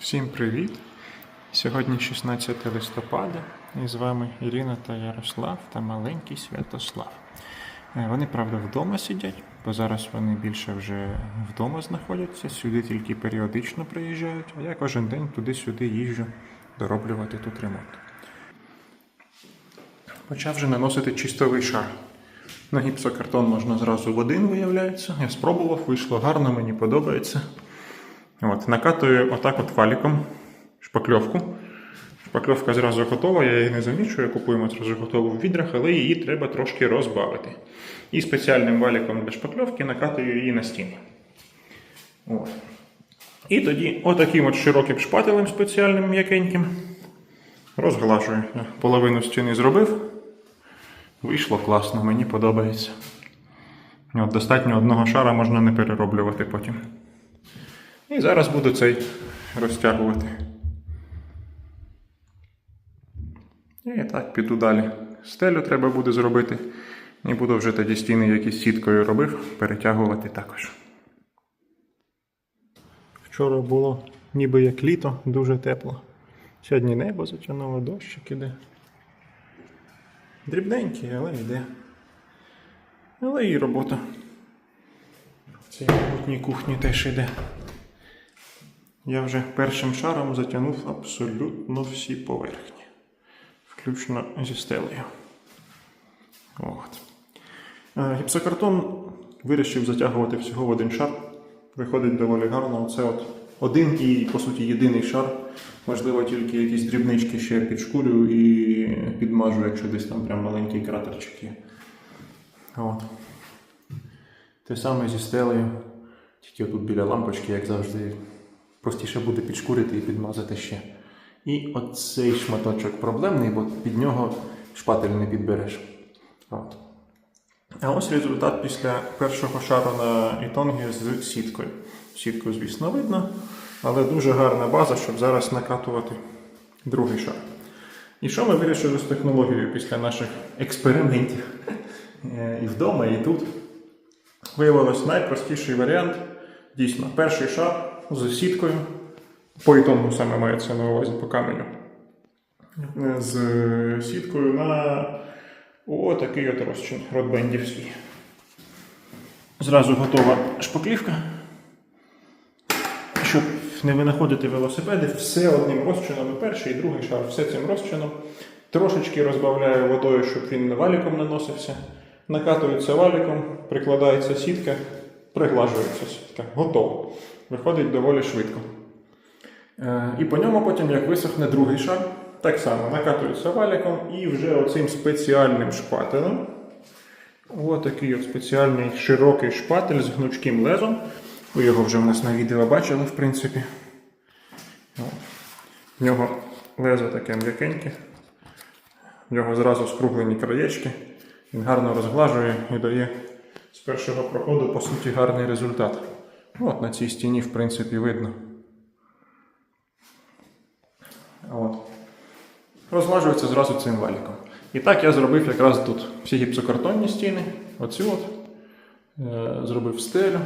Всім привіт! Сьогодні 16 листопада, і з вами Ірина та Ярослав та маленький Святослав. Е, Вони, правда, вдома сидять, бо зараз вони більше вже вдома знаходяться, сюди тільки періодично приїжджають, а я кожен день туди-сюди їжджу дороблювати тут ремонт. Почав вже наносити чистовий шар. На гіпсокартон можна зразу в один, виявляється. Я спробував, вийшло гарно, мені подобається. От, накатую отак от валіком шпакльовку. Шпакльовка зразу готова, я її не замічую, купуємо зразу готову в відрах, але її треба трошки розбавити. І спеціальним валіком для шпакльовки накатую її на стіну. От. І тоді отаким от широким шпателем спеціальним м'якеньким розглажую. Я половину стіни зробив. Вийшло класно, мені подобається. От, достатньо одного шара можна не перероблювати потім. І зараз буду цей розтягувати. І так, піду далі. Стелю треба буде зробити. І буду вже тоді стіни, які з сіткою робив, перетягувати також. Вчора було ніби як літо, дуже тепло. Сьогодні небо затягнуло, дощик іде. Дрібненький, але йде. Але і робота. В цій майбутній кухні теж йде. Я вже першим шаром затягнув абсолютно всі поверхні, включно зі стелею. От. Е, Гіпсокартон вирішив затягувати всього в один шар. Виходить доволі гарно. Це от один і, по суті, єдиний шар. Можливо, тільки якісь дрібнички ще підшкурю і підмажу, якщо десь там прям маленький кратерчик є. От. Те саме зі стелею. Тільки тут біля лампочки, як завжди, простіше буде підшкурити і підмазати ще. І оцей шматочок проблемний, бо під нього шпатель не підбереш. От. А ось результат після першого шару на ітонгі з сіткою. Сітку, звісно, видно, але дуже гарна база, щоб зараз накатувати другий шар. І що ми вирішили з технологією після наших експериментів е, і вдома, і тут? Виявилось найпростіший варіант. Дійсно, перший шар з сіткою. По ітонгу саме мається на увазі по каменю. Е, З сіткою на отакий от розчин ротбендівський. Зразу готова шпаклівка. Щоб не винаходити велосипеди, все одним розчином, і перший, і другий шар, все цим розчином. Трошечки розбавляю водою, щоб він валіком наносився. Накатується валіком, прикладається сітка, приглажується сітка. Готово. Виходить доволі швидко. Е, І по ньому потім, як висохне другий шар, так само накатується валіком і вже оцим спеціальним шпателем. Ось такий от спеціальний широкий шпатель з гнучким лезом. Ви його вже в нас на відео бачили, в принципі. В нього лезо таке м'якеньке. В нього зразу скруглені краєчки. Він гарно розглажує і дає з першого проходу, по суті, гарний результат. От на цій стіні, в принципі, видно. От. Розглажується зразу цим валіком. І так я зробив якраз тут всі гіпсокартонні стіни. Оцю от. Е, Зробив стелю.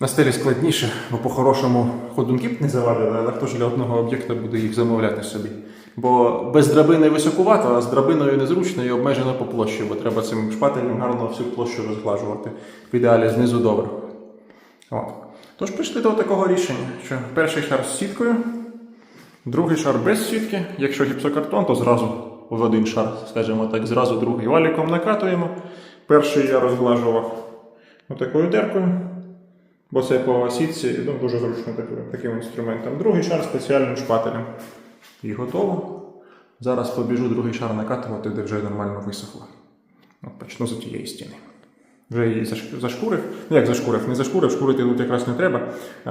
На стелі складніше, бо по-хорошому ходунки б не завадили, але хто ж для одного об'єкта буде їх замовляти собі. Бо без драбини високувато, а з драбиною незручно і обмежено по площі, бо треба цим шпателем гарно всю площу розглажувати. В ідеалі знизу доверху. От. Тож прийшли до такого рішення, що перший шар з сіткою, другий шар без сітки. Якщо гіпсокартон, то зразу в один шар, скажімо так, зразу другий валіком накатуємо. Перший я розглажував отакою деркою. Бо це по сітці ну, дуже зручно таким інструментом. Другий шар спеціальним шпателем. І готово. Зараз побіжу другий шар накатувати, де вже нормально висохло. От почну з тієї стіни. Вже її заш- зашкурив. Ну як зашкурив? Не зашкурив, шкурити тут якраз не треба.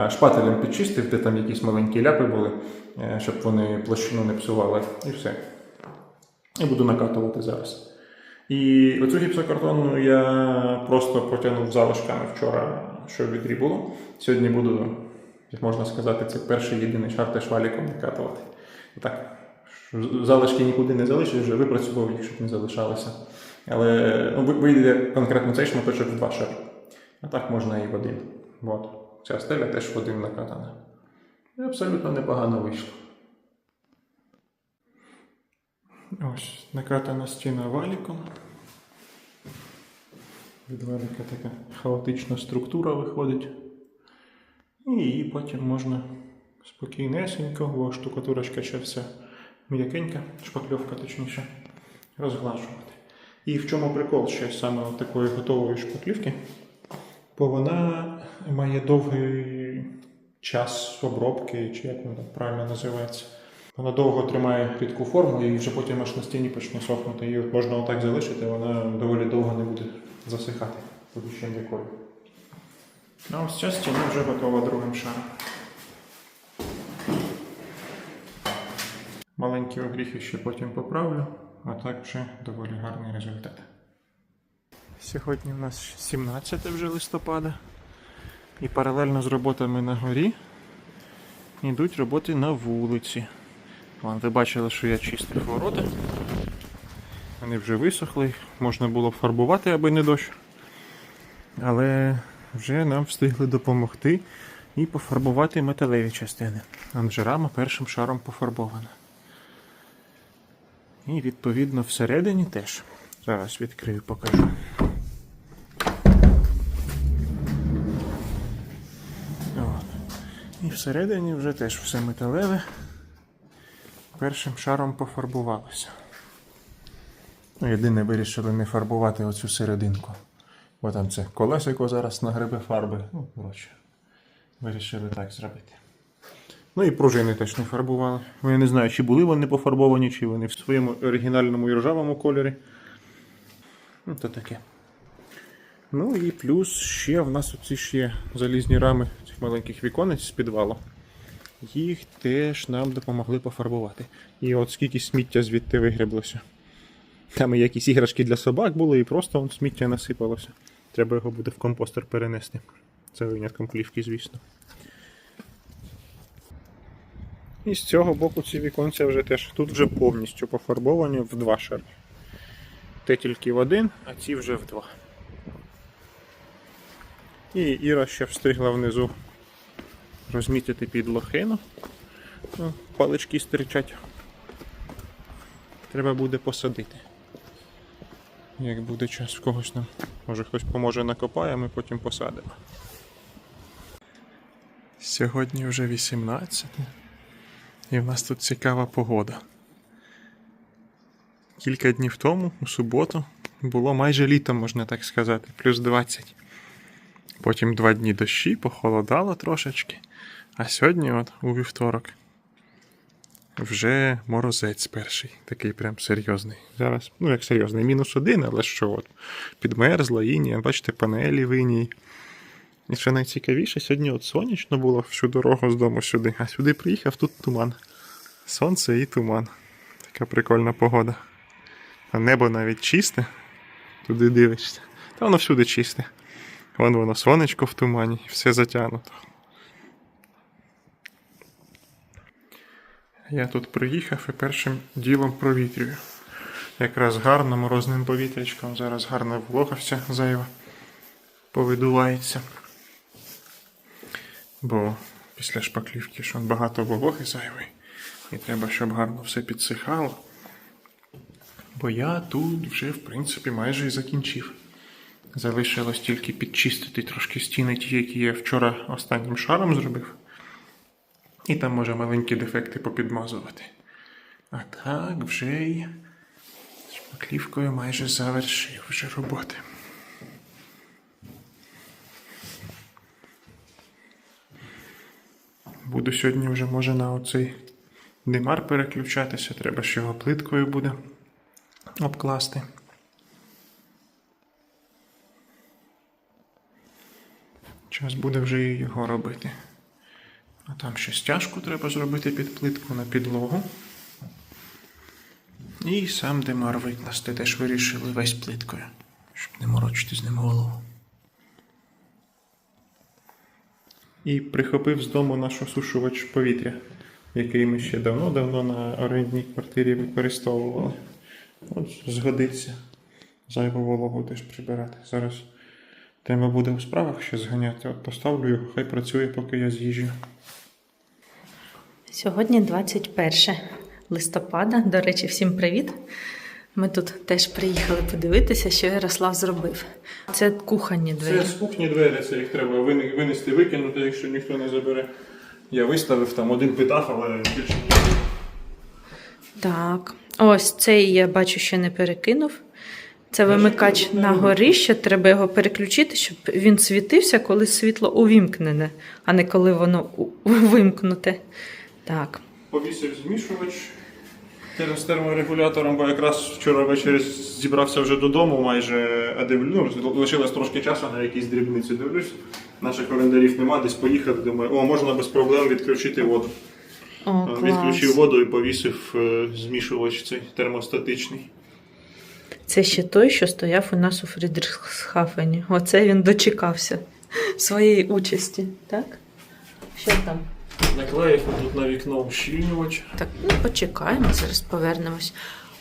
Шпателем підчистив, де там якісь маленькі ляпи були, е, щоб вони площину не псували. І все. І буду накатувати зараз. І оцю гіпсокартонну я просто протягнув залишками вчора, що в відрі було. Сьогодні буду, як можна сказати, це перший єдиний шар теж валіком накатувати. Так, залишки нікуди не залишиш, вже випрацював їх, щоб не залишалося. Але ну, вийде конкретно цей шматочок в два шари. А так можна і в один. От. Ця стеля теж в один накатана. І абсолютно непогано вийшло. Ось, накатана стіна валіком. Від валіка така хаотична структура виходить. І її потім можна спокійнесенько, бо штукатурочка ще вся м'якенька, шпакльовка точніше, розглажувати. І в чому прикол ще саме такої готової шпаклівки? Бо вона має довгий час обробки, чи як воно там правильно називається. Вона довго тримає рідку форму і вже потім аж на стіні почне сохнути. Її можна отак залишити, вона доволі довго не буде засихати ще якою. А ось ця стіна вже готова другим шаром. Маленькі огріхи ще потім поправлю, а так вже доволі гарний результат. Сьогодні у нас 17 вже листопада. І паралельно з роботами на горі йдуть роботи на вулиці. Вон, ви бачили, що я чистив ворота. Вони вже висохли, можна було б фарбувати, аби не дощ. Але вже нам встигли допомогти і пофарбувати металеві частини. Анжерама першим шаром пофарбована. І відповідно всередині теж. Зараз відкрию, покажу. От. І всередині вже теж все металеве. Першим шаром пофарбувалося. Ну, єдине вирішили не фарбувати оцю серединку. Бо там це колесико зараз на гриби фарби. Ну, коротше. Вирішили так зробити. Ну і пружини теж не фарбували. Я не знаю, чи були вони пофарбовані, чи вони в своєму оригінальному і рожавому кольорі. Ну, то таке. Ну і плюс ще в нас оці ще залізні рами цих маленьких віконець з підвалу. Їх теж нам допомогли пофарбувати. І от скільки сміття звідти вигреблося. Там і якісь іграшки для собак були, і просто он сміття насипалося. Треба його буде в компостер перенести. Це винятком плівки, звісно. І з цього боку ці віконця вже теж тут вже повністю пофарбовані в два шари. Те тільки в один, а ці вже в два. І Іра ще встигла внизу розмітити під лохину. Ну, Палички стирчать. Треба буде посадити. Як буде час в когось нам. Може хтось поможе накопає, ми потім посадимо. Сьогодні вже 18. І в нас тут цікава погода. Кілька днів тому, у суботу, було майже літо, можна так сказати, плюс 20. Потім два дні дощі, похолодало трошечки. А сьогодні, от у вівторок, вже морозець перший, такий прям серйозний. Зараз, ну як серйозний, мінус один, але що от, підмерзла інія, бачите, панелі в інії. І що найцікавіше, сьогодні от сонячно було всю дорогу з дому сюди, а сюди приїхав тут туман. Сонце і туман. Така прикольна погода. А небо навіть чисте. Туди дивишся. Та воно всюди чисте. Вон воно сонечко в тумані, і все затягнуто. Я тут приїхав і першим ділом провітрюю. Якраз гарно морозним повітрячком. Зараз гарна волога вся зайва повидувається. Бо після шпаклівки он багато вологи зайвої. І треба, щоб гарно все підсихало. Бо я тут вже, в принципі, майже і закінчив. Залишилось тільки підчистити трошки стіни, ті, які я вчора останнім шаром зробив. І там може маленькі дефекти попідмазувати. А так вже й шпаклівкою майже завершив вже роботи. Буду сьогодні вже може на оцей димар переключатися, треба ж його плиткою буде обкласти. Час буде вже і його робити. А там ще стяжку треба зробити під плитку на підлогу. І сам димар викласти теж вирішили весь плиткою, щоб не морочити з ним голову. І прихопив з дому наш осушувач повітря, який ми ще давно-давно на орендній квартирі використовували. От згодиться. Зайву вологу теж прибирати. Зараз треба буде у справах ще зганяти. От поставлю його, хай працює, поки я з'їжджу. Сьогодні 21 листопада. До речі, всім привіт. Ми тут теж приїхали подивитися, що Ярослав зробив. Це кухонні двері. Це з кухні двері, це їх треба винести, викинути, якщо ніхто не забере. Я виставив там один питав, але більше. Так. Ось цей я бачу, ще не перекинув. Це вимикач на горище, треба його переключити, щоб він світився, коли світло увімкнене, а не коли воно вимкнуте. Так. Повісив змішувач з терморегулятором, бо якраз вчора ввечері зібрався вже додому, майже а дивлю, ну, лишилось трошки часу на якісь дрібниці. Дивлюсь, наших календарів нема, десь поїхав, думаю, о, можна без проблем відключити воду. О, Відключив воду і повісив е, змішувач цей термостатичний. Це ще той, що стояв у нас у Фрідрихсхафені. Оце він дочекався своєї участі, так? Що там? Наклеїв тут на вікно ущільнювач. Так, ну почекаємо, зараз повернемось.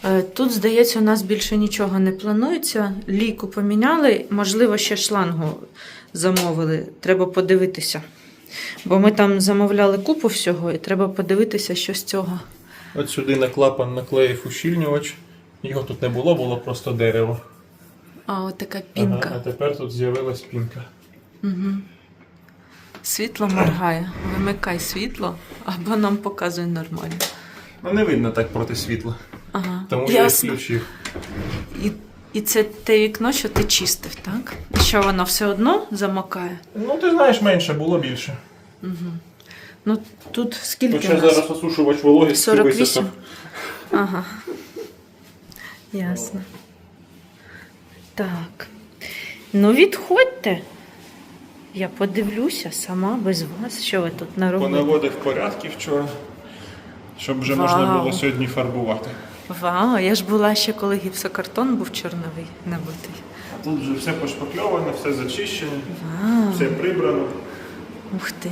Е, Тут, здається, у нас більше нічого не планується. Лійку поміняли, можливо, ще шлангу замовили. Треба подивитися. Бо ми там замовляли купу всього, і треба подивитися, що з цього. От сюди на клапан наклеїв ущільнювач. Його тут не було, було просто дерево. А, от така Ага, а тепер тут з'явилась пінка. Угу. Світло моргає. Вимикай світло, або нам показує нормально. Ну не видно так проти світла. Ага. Тому я і Ясно. включив. І, і це те вікно, що ти чистив, так? Що воно все одно замокає? Ну, ти знаєш, менше, було більше. Ну тут скільки Хоча у нас? зараз осушувач вологість 48? висосав. Ага. Ясно. Так. Ну, відходьте. Я подивлюся сама без вас, що ви тут наробили. Понаводив порядки вчора, щоб вже Вау. можна було сьогодні фарбувати. Вау, я ж була ще коли гіпсокартон був чорновий набитий. А тут вже все пошпакльоване, все зачищене, Вау, все прибрано. ух ти.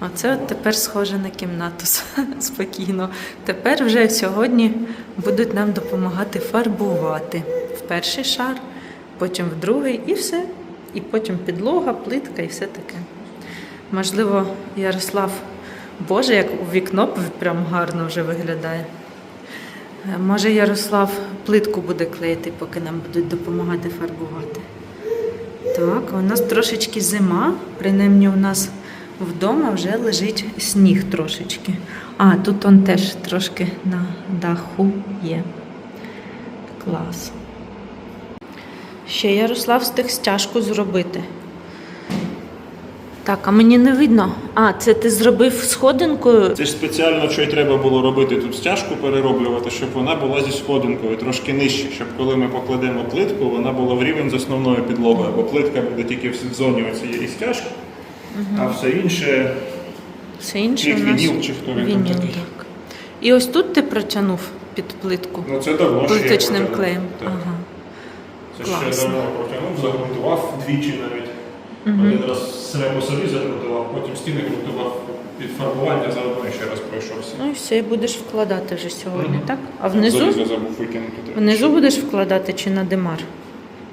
Оце от тепер схоже на кімнату спокійно. Тепер вже сьогодні будуть нам допомагати фарбувати. В перший шар, потім в другий і все. І потім підлога, плитка і все таке. Можливо, Ярослав, Боже, як у вікно прям гарно вже виглядає. Е, Може, Ярослав плитку буде клеїти, поки нам будуть допомагати фарбувати. Так, у нас трошечки зима, принаймні у нас вдома вже лежить сніг трошечки. А, тут он теж трошки на даху є. Клас. Ще Ярослав встиг стяжку зробити. Так, а мені не видно. А, це ти зробив сходинкою. Це ж спеціально що й треба було робити тут стяжку перероблювати, щоб вона була зі сходинкою трошки нижче, щоб коли ми покладемо плитку, вона була в рівень з основною підлогою, бо плитка буде тільки в зоні цієї стяжки, а все інше Все інше у нас вініл чи хто він там такий? так. І ось тут ти протягнув під плитку ну це давно плиточним клеєм. Так. Ага. Це ще давно протягнув, загрунтував двічі навіть. Один раз себе по собі загрунтував, потім стіни грунтував під фарбування, заодно ще раз пройшовся. Ну і все, і будеш вкладати вже сьогодні, Мгм. так? А внизу? Залізо забув викинути. Внизу будеш вкладати чи на димар?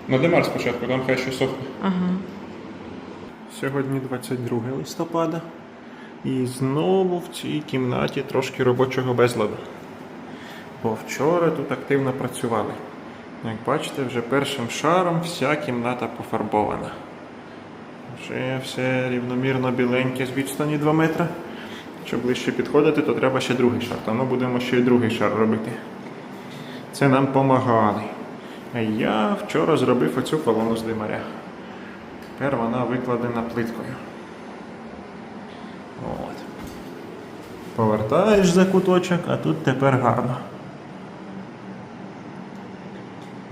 На Демар спочатку, там хай ще сохне. Ага. Сьогодні 22 листопада. І знову в цій кімнаті трошки робочого безладу. Бо вчора тут активно працювали. Як бачите, вже першим шаром вся кімната пофарбована. Вже все рівномірно біленьке з відстані 2 метри. Щоб ближче підходити, то треба ще другий шар. Тому будемо ще й другий шар робити. Це нам помагали. А я вчора зробив оцю колону з димаря. Тепер вона викладена плиткою. От. Повертаєш за куточок, а тут тепер гарно.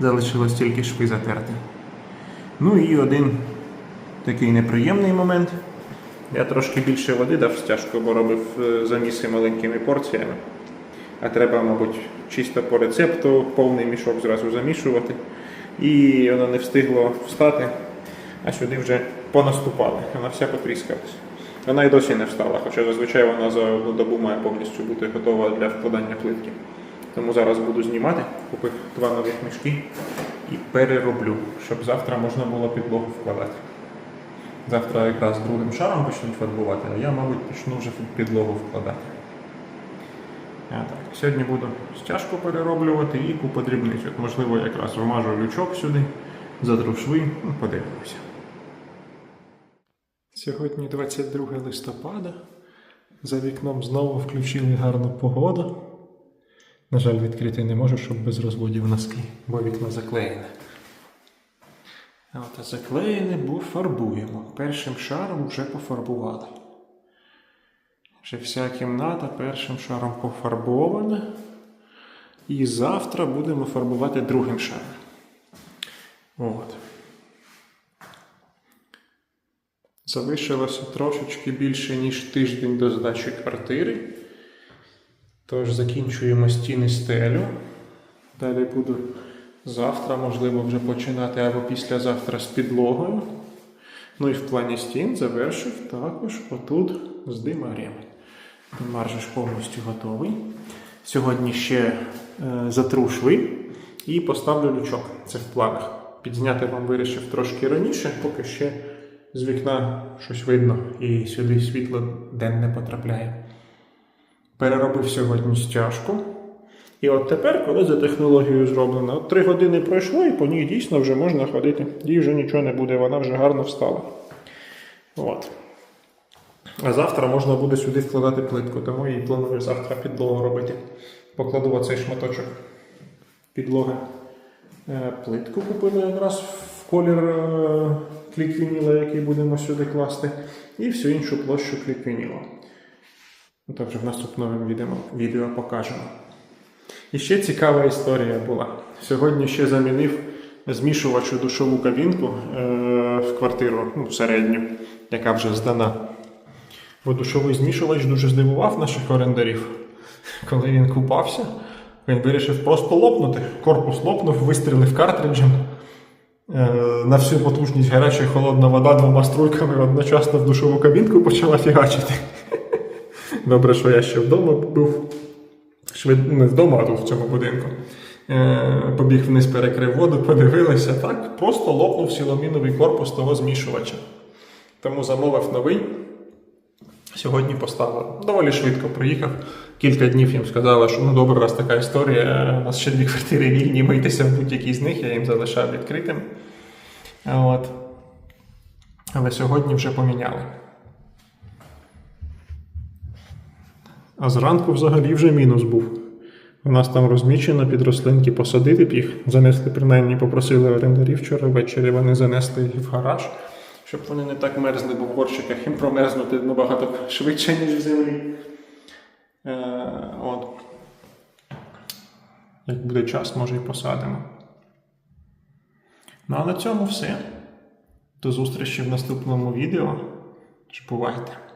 Залишилось тільки шви затерти. Ну і один такий неприємний момент. Я трошки більше води дав стяжку, бо робив е, заміси маленькими порціями. А треба, мабуть, чисто по рецепту повний мішок зразу замішувати. І воно не встигло встати, а сюди вже понаступали. Вона вся потріскалась. Вона і досі не встала, хоча зазвичай вона за одну добу має повністю бути готова для вкладання плитки. Тому зараз буду знімати, купив два нових мішки і перероблю, щоб завтра можна було підлогу вкладати. Завтра якраз другим шаром почнуть фарбувати, а я, мабуть, почну вже підлогу вкладати. Так. Сьогодні буду стяжку перероблювати і купу дрібниць. Можливо, якраз вмажу лючок сюди, затру шви, ну, подивимося. Сьогодні 22 листопада. За вікном знову включили гарну погоду. На жаль, відкрити не можу, щоб без розводів носки, бо вікно заклеєне. От заклеєне, бо фарбуємо. Першим шаром вже пофарбували. Вже вся кімната першим шаром пофарбована. І завтра будемо фарбувати другим шаром. От. Залишилося трошечки більше, ніж тиждень до здачі квартири. Тож закінчуємо стіни стелю. Далі буду завтра, можливо, вже починати або післязавтра з підлогою. Ну і в плані стін завершив також отут з димарем. Димар же ж повністю готовий. Сьогодні ще е, затру шви і поставлю лючок. Це в планах. Підзняти вам вирішив трошки раніше, поки ще з вікна щось видно і сюди світло денне потрапляє. Переробив сьогодні стяжку. І от тепер, коли за технологією зроблено, от три години пройшло, і по ній дійсно вже можна ходити. Їй вже нічого не буде, вона вже гарно встала. От. А завтра можна буде сюди вкладати плитку, тому і планую завтра підлогу робити. Покладу оцей шматочок підлоги. Е, Плитку купили якраз в колір е, кліквініла, який будемо сюди класти, і всю іншу площу кліквініла. Ну, Так вже в наступному відео, відео покажемо. І ще цікава історія була. Сьогодні ще замінив змішувачу душову кабінку е, в квартиру ну, середню, яка вже здана. Бо душовий змішувач дуже здивував наших орендарів. Коли він купався, він вирішив просто лопнути. Корпус лопнув, вистрілив картриджем. Е, На всю потужність гаряча і холодна вода двома струйками одночасно в душову кабінку почала фігачити. Добре, що я ще вдома був. Швид... Не вдома, а тут в цьому будинку. Е, Побіг вниз, перекрив воду, подивилися. Так, просто лопнув силоміновий корпус того змішувача. Тому замовив новий. Сьогодні поставив. Доволі швидко приїхав. Кілька днів їм сказали, що ну добре, раз така історія. У нас ще дві квартири вільні, мийтеся в будь-якій з них, я їм залишав відкритим. От. Але сьогодні вже поміняли. А зранку взагалі вже мінус був. У нас там розмічено під рослинки посадити б їх. Занесли, принаймні, попросили орендарів вчора ввечері, вони занесли їх в гараж, щоб вони не так мерзли, бо в горщиках їм промерзнути набагато швидше, ніж в землі. Е, от. Як буде час, може і посадимо. Ну а на цьому все. До зустрічі в наступному відео. Бувайте!